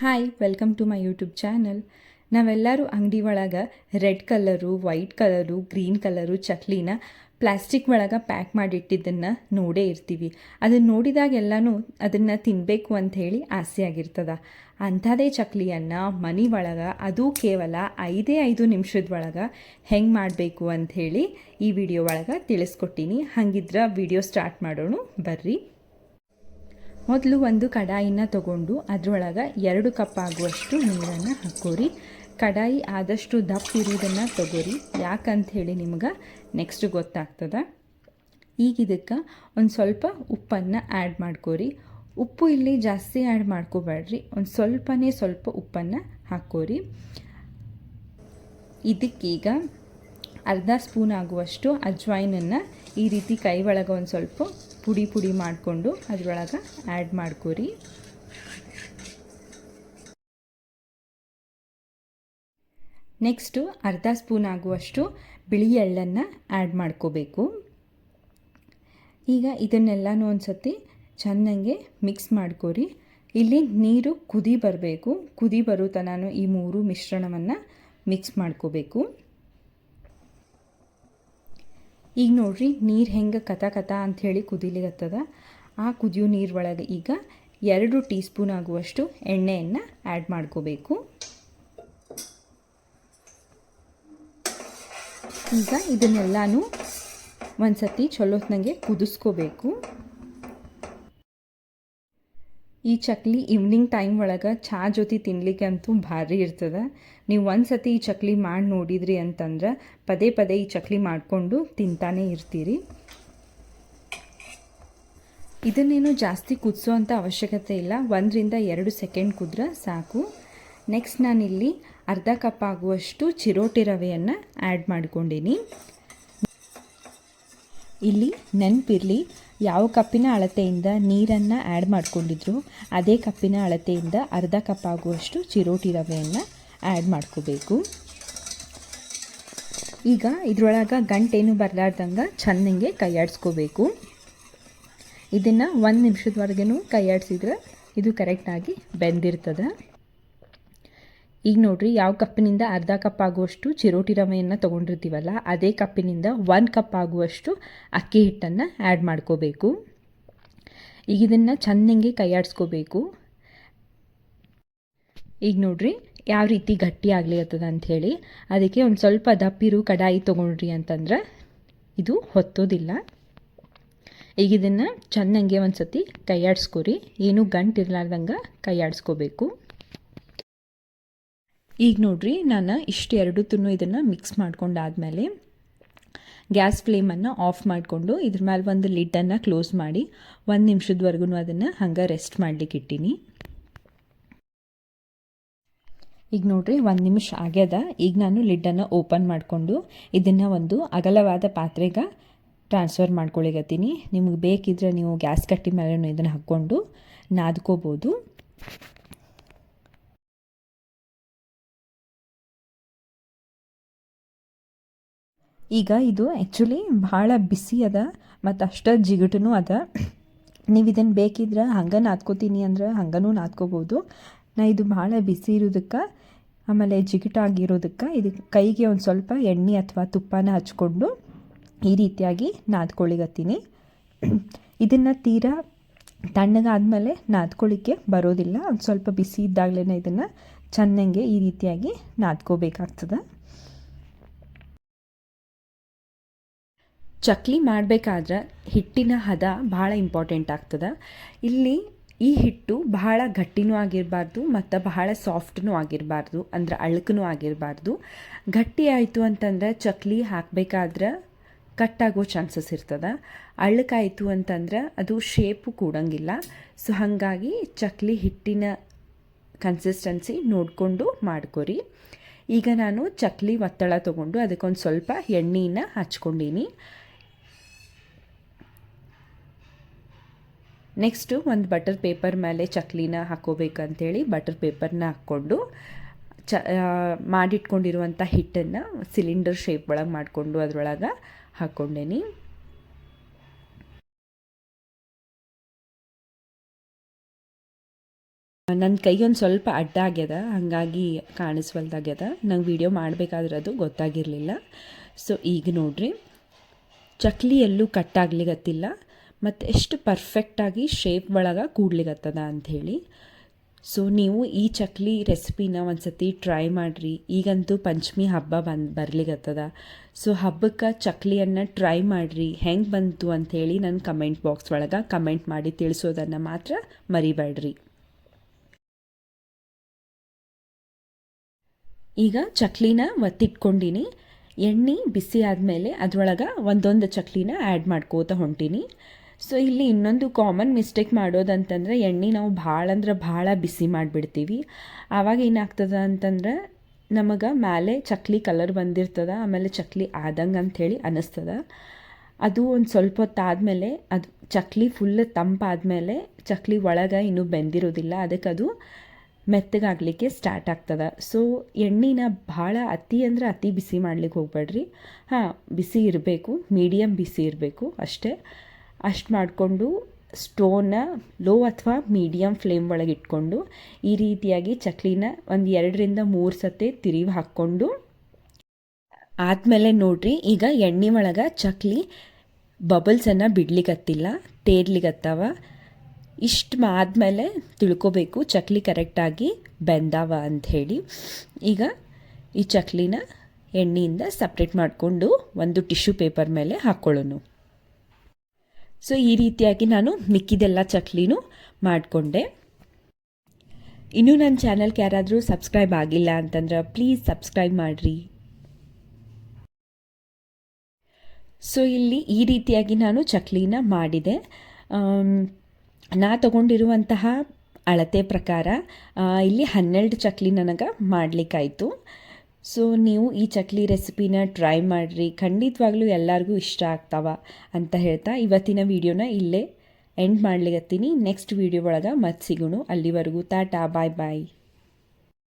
Hi welcome to my YouTube channel ನಾವೆಲ್ಲರೂ ಅಂಗಡಿ ಒಳಗೆ red colour, white colour, green colour, ಚಕ್ಲಿನ plastic ಒಳಗೆ pack ಮಾಡಿಟ್ಟಿದ್ದನ್ನು ನೋಡೇ ಇರ್ತೀವಿ. ಅದನ್ನು ನೋಡಿದಾಗೆಲ್ಲನೂ ಅದನ್ನು ತಿನ್ನಬೇಕು ಅಂಥೇಳಿ ಆಸೆ ಆಗಿರ್ತದ. ಅಂಥದೇ ಚಕ್ಲಿಯನ್ನು ಮನೆ ಒಳಗೆ, ಅದು ಕೇವಲ ಐದೇ ಐದು ನಿಮಿಷದ ಒಳಗೆ ಹೆಂಗೆ ಮಾಡಬೇಕು ಅಂಥೇಳಿ ಈ ವಿಡಿಯೋ ಒಳಗೆ ತಿಳಿಸ್ಕೊಟ್ಟಿನಿ. ಹಾಗಿದ್ರೆ ವಿಡಿಯೋ ಸ್ಟಾರ್ಟ್ ಮಾಡೋಣ. ಬರ್ರಿ. ಮೊದಲು ಒಂದು ಕಡಾಯಿನ ತಗೊಂಡು ಅದರೊಳಗೆ ಎರಡು ಕಪ್ ಆಗುವಷ್ಟು ನೀರನ್ನು ಹಾಕೋರಿ ಕಡಾಯಿ ಆದಷ್ಟು ದಪ್ಪ ಇರುವುದನ್ನು ತಗೋರಿ. ಯಾಕಂತ ಹೇಳಿ ನಿಮ್ಗೆ ನೆಕ್ಸ್ಟ್ ಗೊತ್ತಾಗ್ತದೆ. ಈಗ ಇದಕ್ಕೆ ಒಂದು ಸ್ವಲ್ಪ ಉಪ್ಪನ್ನು ಆ್ಯಡ್ ಮಾಡ್ಕೋರಿ. ಉಪ್ಪು ಇಲ್ಲಿ ಜಾಸ್ತಿ ಆ್ಯಡ್ ಮಾಡ್ಕೋಬೇಡ್ರಿ ಒಂದು ಸ್ವಲ್ಪನೇ ಸ್ವಲ್ಪ ಉಪ್ಪನ್ನು ಹಾಕೋರಿ ಇದಕ್ಕೀಗ ಅರ್ಧ ಸ್ಪೂನ್ ಆಗುವಷ್ಟು ಅಜ್ವಾಯಿನನ್ನು ಈ ರೀತಿ ಕೈ ಒಳಗೆ ಒಂದು ಸ್ವಲ್ಪ ಪುಡಿ ಪುಡಿ ಮಾಡಿಕೊಂಡು ಅದರೊಳಗೆ ಆ್ಯಡ್ ಮಾಡ್ಕೋರಿ. ನೆಕ್ಸ್ಟು ಅರ್ಧ ಸ್ಪೂನ್ ಆಗುವಷ್ಟು ಬಿಳಿ ಎಳ್ಳನ್ನು ಆ್ಯಡ್ ಮಾಡ್ಕೋಬೇಕು. ಈಗ ಇದನ್ನೆಲ್ಲನೂ ಒಂದು ಸತಿ ಚೆನ್ನಾಗೆ ಮಿಕ್ಸ್ ಮಾಡ್ಕೋರಿ. ಇಲ್ಲಿ ನೀರು ಕುದಿ ಬರಬೇಕು. ಕುದಿ ಬರೋ ತನಕ ಈ ಮೂರು ಮಿಶ್ರಣವನ್ನು ಮಿಕ್ಸ್ ಮಾಡ್ಕೋಬೇಕು. ಈಗ ನೋಡ್ರಿ ನೀರು ಹೆಂಗೆ ಕಥ ಕಥ ಅಂಥೇಳಿ ಕುದಿಲಿಗತ್ತದ. ಆ ಕುದಿಯೋ ನೀರು ಒಳಗೆ ಈಗ ಎರಡು ಟೀ ಸ್ಪೂನ್ ಆಗುವಷ್ಟು ಎಣ್ಣೆಯನ್ನು ಆ್ಯಡ್ ಮಾಡ್ಕೋಬೇಕು. ಈಗ ಇದನ್ನೆಲ್ಲನೂ ಒಂದು ಸತಿ ಚಲೋತ್ನಂಗೆ ಕುದಿಸ್ಕೋಬೇಕು. ಈ ಚಕ್ಲಿ ಈವ್ನಿಂಗ್ ಟೈಮ್ ಒಳಗೆ ಚಹಾ ಜೊತೆ ತಿನ್ಲಿಕ್ಕೆ ಅಂತೂ ಭಾರಿ ಇರ್ತದೆ. ನೀವು ಒಂದು ಸತಿ ಈ ಚಕ್ಲಿ ಮಾಡಿ ನೋಡಿದ್ರಿ ಅಂತಂದ್ರೆ ಪದೇ ಪದೇ ಈ ಚಕ್ಲಿ ಮಾಡಿಕೊಂಡು ತಿಂತಾನೇ ಇರ್ತೀರಿ. ಇದನ್ನೇನು ಜಾಸ್ತಿ ಕುದಿಸೋ ಅಂಥ ಅವಶ್ಯಕತೆ ಇಲ್ಲ. ಒಂದರಿಂದ ಎರಡು ಸೆಕೆಂಡ್ ಕುದ್ರೆ ಸಾಕು. ನೆಕ್ಸ್ಟ್ ನಾನಿಲ್ಲಿ ಅರ್ಧ ಕಪ್ ಆಗುವಷ್ಟು ಚಿರೋಟಿ ರವೆಯನ್ನು ಆ್ಯಡ್ ಮಾಡ್ಕೊಂಡೀನಿ. ಇಲ್ಲಿ ನೆನಪಿರಲಿ, ಯಾವ ಕಪ್ಪಿನ ಅಳತೆಯಿಂದ ನೀರನ್ನು ಆ್ಯಡ್ ಮಾಡ್ಕೊಂಡಿದ್ರು, ಅದೇ ಕಪ್ಪಿನ ಅಳತೆಯಿಂದ ಅರ್ಧ ಕಪ್ ಆಗುವಷ್ಟು ಚಿರೋಟಿ ರವೆಯನ್ನು ಆ್ಯಡ್ ಮಾಡ್ಕೋಬೇಕು. ಈಗ ಇದರೊಳಗೆ ಗಂಟೇನು ಬರಲಾರ್ದಂಗೆ ಚೆನ್ನಾಗೆ ಕೈಯಾಡಿಸ್ಕೋಬೇಕು. ಇದನ್ನು ಒಂದು ನಿಮಿಷದವರೆಗೂ ಕೈಯಾಡಿಸಿದ್ರೆ ಇದು ಕರೆಕ್ಟಾಗಿ ಬೆಂದಿರ್ತದೆ. ಈಗ ನೋಡ್ರಿ ಯಾವ ಕಪ್ಪಿನಿಂದ ಅರ್ಧ ಕಪ್ ಆಗುವಷ್ಟು ಚಿರೋಟಿ ರವೆಯನ್ನು ತೊಗೊಂಡಿರ್ತೀವಲ್ಲ, ಅದೇ ಕಪ್ಪಿನಿಂದ ಒಂದು ಕಪ್ ಆಗುವಷ್ಟು ಅಕ್ಕಿ ಹಿಟ್ಟನ್ನು ಆ್ಯಡ್ ಮಾಡ್ಕೋಬೇಕು. ಈಗ ಇದನ್ನು ಚೆನ್ನಾಗಿ ಕೈಯಾಡಿಸ್ಕೋಬೇಕು. ಈಗ ನೋಡ್ರಿ ಯಾವ ರೀತಿ ಗಟ್ಟಿ ಆಗ್ಲಿರ್ತದ ಅಂಥೇಳಿ ಅದಕ್ಕೆ ಒಂದು ಸ್ವಲ್ಪ ದಪ್ಪಿರು ಕಡಾಯಿ ತೊಗೊಂಡ್ರಿ ಅಂತಂದ್ರೆ ಇದು ಹೊತ್ತೋದಿಲ್ಲ. ಈಗ ಇದನ್ನು ಚೆನ್ನಾಗೆ ಒಂದು ಸತಿ ಕೈಯಾಡಿಸ್ಕೊರಿ. ಏನೂ ಗಂಟು ಇರಲಾರ್ದಂಗೆ ಕೈಯಾಡಿಸ್ಕೋಬೇಕು. ಈಗ ನೋಡ್ರಿ, ನಾನು ಇಷ್ಟು ಎರಡು ತುನ್ನು ಇದನ್ನು ಮಿಕ್ಸ್ ಮಾಡ್ಕೊಂಡಾದಮೇಲೆ ಗ್ಯಾಸ್ ಫ್ಲೇಮನ್ನು ಆಫ್ ಮಾಡಿಕೊಂಡು ಇದ್ರ ಮೇಲೆ ಒಂದು ಲಿಡ್ಡನ್ನು ಕ್ಲೋಸ್ ಮಾಡಿ ಒಂದು ನಿಮಿಷದವರೆಗೂ ಅದನ್ನು ಹಂಗೆ ರೆಸ್ಟ್ ಮಾಡ್ಲಿಕ್ಕೆ ಇಟ್ಟೀನಿ. ಈಗ ನೋಡ್ರಿ, ಒಂದು ನಿಮಿಷ ಆಗ್ಯದ. ಈಗ ನಾನು ಲಿಡ್ಡನ್ನು ಓಪನ್ ಮಾಡಿಕೊಂಡು ಇದನ್ನು ಒಂದು ಅಗಲವಾದ ಪಾತ್ರೆಗೆ ಟ್ರಾನ್ಸ್ಫರ್ ಮಾಡ್ಕೊಳಿಗತ್ತೀನಿ ನಿಮಗೆ ಬೇಕಿದ್ರೆ ನೀವು ಗ್ಯಾಸ್ ಕಟ್ಟಿ ಮೇಲೆ ಇದನ್ನು ಹಾಕ್ಕೊಂಡು ನಾದ್ಕೋಬೋದು. ಈಗ ಇದು ಆ್ಯಕ್ಚುಲಿ ಭಾಳ ಬಿಸಿ ಅದ, ಮತ್ತು ಅಷ್ಟು ಜಿಗುಟೂ ಅದ. ನೀವು ಇದನ್ನು ಬೇಕಿದ್ರೆ ಹಂಗೆ ನಾದ್ಕೋತೀನಿ ಅಂದ್ರೆ ಹಂಗನೂ ನಾದ್ಕೋಬೋದು. ನಾ ಇದು ಭಾಳ ಬಿಸಿ ಇರೋದಕ್ಕೆ, ಆಮೇಲೆ ಜಿಗುಟಾಗಿರೋದಕ್ಕೆ, ಇದು ಕೈಗೆ ಒಂದು ಸ್ವಲ್ಪ ಎಣ್ಣೆ ಅಥವಾ ತುಪ್ಪನ ಹಚ್ಕೊಂಡು ಈ ರೀತಿಯಾಗಿ ನಾದ್ಕೊಳ್ಳಿಗತ್ತೀನಿ ಇದನ್ನು ತೀರಾ ತಣ್ಣಗಾದಮೇಲೆ ನಾದ್ಕೊಳ್ಳಿಕ್ಕೆ ಬರೋದಿಲ್ಲ, ಒಂದು ಸ್ವಲ್ಪ ಬಿಸಿ ಇದ್ದಾಗಲೇ ಇದನ್ನು ಚೆನ್ನಾಗೆ ಈ ರೀತಿಯಾಗಿ ನಾದ್ಕೋಬೇಕಾಗ್ತದೆ. ಚಕ್ಲಿ ಮಾಡಬೇಕಾದ್ರೆ ಹಿಟ್ಟಿನ ಹದ ಭಾಳ ಇಂಪಾರ್ಟೆಂಟ್ ಆಗ್ತದೆ. ಇಲ್ಲಿ ಈ ಹಿಟ್ಟು ಬಹಳ ಗಟ್ಟಿನೂ ಆಗಿರಬಾರ್ದು ಮತ್ತು ಬಹಳ ಸಾಫ್ಟ್ನೂ ಆಗಿರಬಾರ್ದು, ಅಂದ್ರೆ ಅಳ್ಕನೂ ಆಗಿರಬಾರ್ದು. ಗಟ್ಟಿ ಆಯಿತು ಅಂತಂದ್ರೆ ಚಕ್ಲಿ ಹಾಕಬೇಕಾದ್ರೆ ಕಟ್ಟಾಗೋ ಚಾನ್ಸಸ್ ಇರ್ತದೆ. ಅಳ್ಳಕಾಯಿತು ಅಂತಂದ್ರೆ ಅದು ಶೇಪು ಕೂಡಂಗಿಲ್ಲ. ಸೊ ಹಾಗಾಗಿ ಚಕ್ಲಿ ಹಿಟ್ಟಿನ ಕನ್ಸಿಸ್ಟೆನ್ಸಿ ನೋಡಿಕೊಂಡು ಮಾಡ್ಕೊರಿ. ಈಗ ನಾನು ಚಕ್ಲಿ ಒತ್ತಳ ತೊಗೊಂಡು ಅದಕ್ಕೊಂದು ಸ್ವಲ್ಪ ಎಣ್ಣೆಯನ್ನು ಹಚ್ಕೊಂಡೀನಿ. ನೆಕ್ಸ್ಟು ಒಂದು ಬಟರ್ ಪೇಪರ್ ಮೇಲೆ ಚಕ್ಲಿನ ಹಾಕೋಬೇಕಂತೇಳಿ ಬಟರ್ ಪೇಪರ್ನ ಹಾಕ್ಕೊಂಡು, ಚ ಮಾಡಿಟ್ಕೊಂಡಿರುವಂಥ ಹಿಟ್ಟನ್ನು ಸಿಲಿಂಡರ್ ಶೇಪ್ ಒಳಗೆ ಮಾಡಿಕೊಂಡು ಅದರೊಳಗೆ ಹಾಕ್ಕೊಂಡೇನಿ ನನ್ನ ಕೈ ಒಂದು ಸ್ವಲ್ಪ ಅಡ್ಡ ಆಗ್ಯದ, ಹಾಗಾಗಿ ಕಾಣಿಸ್ವಲ್ದಾಗ್ಯದ. ನಂಗೆ ವಿಡಿಯೋ ಮಾಡಬೇಕಾದ್ರೆ ಅದು ಗೊತ್ತಾಗಿರಲಿಲ್ಲ. ಸೊ ಈಗ ನೋಡ್ರಿ. ಚಕ್ಲಿ ಎಲ್ಲೂ ಕಟ್ಟಾಗ್ಲಿಗತ್ತಿಲ್ಲ ಮತ್ತು ಎಷ್ಟು ಪರ್ಫೆಕ್ಟಾಗಿ ಶೇಪ್ ಒಳಗೆ ಕೂಡ್ಲಿಗತ್ತದ ಅಂಥೇಳಿ. ಸೊ ನೀವು ಈ ಚಕ್ಲಿ ರೆಸಿಪಿನ ಒಂದು ಸತಿ ಟ್ರೈ ಮಾಡಿರಿ. ಈಗಂತೂ ಪಂಚಮಿ ಹಬ್ಬ ಬಂದು ಬರ್ಲಿಗತ್ತದ ಸೊ ಹಬ್ಬಕ್ಕೆ ಚಕ್ಲಿಯನ್ನು ಟ್ರೈ ಮಾಡಿರಿ. ಹೆಂಗೆ ಬಂತು ಅಂಥೇಳಿ ನನ್ನ ಕಮೆಂಟ್ ಬಾಕ್ಸ್ ಒಳಗೆ ಕಮೆಂಟ್ ಮಾಡಿ ತಿಳಿಸೋದನ್ನು ಮಾತ್ರ ಮರಿಬೇಡ್ರಿ. ಈಗ ಚಕ್ಲಿನ ಒತ್ತಿಟ್ಕೊಂಡಿನಿ. ಎಣ್ಣೆ ಬಿಸಿ ಆದಮೇಲೆ ಅದರೊಳಗೆ ಒಂದೊಂದು ಚಕ್ಲಿನ ಆ್ಯಡ್ ಮಾಡ್ಕೋತ ಹೊಂಟೀನಿ. ಸೊ ಇಲ್ಲಿ ಇನ್ನೊಂದು ಕಾಮನ್ ಮಿಸ್ಟೇಕ್ ಮಾಡೋದಂತಂದ್ರೆ ಎಣ್ಣೆ ನಾವು ಭಾಳ ಅಂದ್ರೆ ಭಾಳ ಬಿಸಿ ಮಾಡಿಬಿಡ್ತೀವಿ. ಆವಾಗ ಏನಾಗ್ತದ ಅಂತಂದ್ರೆ ನಮಗೆ ಮೇಲೆ ಚಕ್ಲಿ ಕಲರ್ ಬಂದಿರ್ತದ, ಆಮೇಲೆ ಚಕ್ಲಿ ಆದಂಗೆ ಅಂಥೇಳಿ ಅನ್ನಿಸ್ತದ ಅದು ಒಂದು ಸ್ವಲ್ಪ ಹೊತ್ತಾದಮೇಲೆ ಅದು ಚಕ್ಲಿ ಫುಲ್ ತಂಪಾದಮೇಲೆ ಚಕ್ಲಿ ಒಳಗೆ ಇನ್ನೂ ಬೆಂದಿರೋದಿಲ್ಲ ಅದಕ್ಕೆ ಅದು ಮೆತ್ತಗಾಗಲಿಕ್ಕೆ ಸ್ಟಾರ್ಟ್ ಆಗ್ತದೆ. ಸೊ ಎಣ್ಣೆನ ಭಾಳ ಅತಿ ಅಂದರೆ ಅತಿ ಬಿಸಿ ಮಾಡ್ಲಿಕ್ಕೆ ಹೋಗ್ಬೇಡ್ರಿ. ಹಾಂ, ಬಿಸಿ ಇರಬೇಕು ಮೀಡಿಯಮ್ ಬಿಸಿ ಇರಬೇಕು ಅಷ್ಟೇ. ಅಷ್ಟು ಮಾಡಿಕೊಂಡು ಸ್ಟೋನ ಲೋ ಅಥವಾ ಮೀಡಿಯಮ್ ಫ್ಲೇಮ್ ಒಳಗೆ ಇಟ್ಕೊಂಡು ಈ ರೀತಿಯಾಗಿ ಚಕ್ಲಿನ ಒಂದು ಎರಡರಿಂದ ಮೂರು ಸತಿ ತಿರುವಿ ಹಾಕ್ಕೊಂಡು ಆದಮೇಲೆ ನೋಡ್ರಿ, ಈಗ ಎಣ್ಣೆ ಒಳಗೆ ಚಕ್ಲಿ ಬಬಲ್ಸನ್ನು ಬಿಡ್ಲಿಕ್ಕತ್ತಿಲ್ಲ ತೇರ್ಲಿಗತ್ತವ ಇಷ್ಟು ಆದಮೇಲೆ ತಿಳ್ಕೊಬೇಕು ಚಕ್ಲಿ ಕರೆಕ್ಟಾಗಿ ಬೆಂದಾವ ಅಂಥೇಳಿ ಈಗ ಈ ಚಕ್ಲಿನ ಎಣ್ಣೆಯಿಂದ ಸಪ್ರೇಟ್ ಮಾಡಿಕೊಂಡು ಒಂದು ಟಿಶ್ಯೂ ಪೇಪರ್ ಮೇಲೆ ಹಾಕ್ಕೊಳ್ಳೋನು ಸೊ ಈ ರೀತಿಯಾಗಿ ನಾನು ಮಿಕ್ಕಿದೆಲ್ಲ ಚಕ್ಲಿನೂ ಮಾಡಿಕೊಂಡೆ. ಇನ್ನೂ ನನ್ನ ಚಾನಲ್ಗೆ ಯಾರಾದರೂ ಸಬ್ಸ್ಕ್ರೈಬ್ ಆಗಿಲ್ಲ ಅಂತಂದ್ರೆ ಪ್ಲೀಸ್ ಸಬ್ಸ್ಕ್ರೈಬ್ ಮಾಡಿರಿ. ಸೊ ಇಲ್ಲಿ ಈ ರೀತಿಯಾಗಿ ನಾನು ಚಕ್ಲಿನ ಮಾಡಿದೆ. ನಾ ತಗೊಂಡಿರುವಂತಹ ಅಳತೆ ಪ್ರಕಾರ ಇಲ್ಲಿ ಹನ್ನೆರಡು ಚಕ್ಲಿ ನನಗೆ ಮಾಡಲಿಕ್ಕಾಯಿತು. ಸೊ ನೀವು ಈ ಚಕ್ಲಿ ರೆಸಿಪಿನ ಟ್ರೈ ಮಾಡಿರಿ. ಖಂಡಿತವಾಗ್ಲೂ ಎಲ್ಲರಿಗೂ ಇಷ್ಟ ಆಗ್ತಾವ ಅಂತ ಹೇಳ್ತಾ ಇವತ್ತಿನ ವಿಡಿಯೋನ ಇಲ್ಲೇ ಎಂಡ್ ಮಾಡ್ಲಿಕತ್ತೀನಿ. ನೆಕ್ಸ್ಟ್ ವಿಡಿಯೋ ಒಳಗೆ ಮತ್ತೆ ಸಿಗೋಣ. ಅಲ್ಲಿವರೆಗೂ ಟಾಟಾ ಬಾಯ್ ಬಾಯ್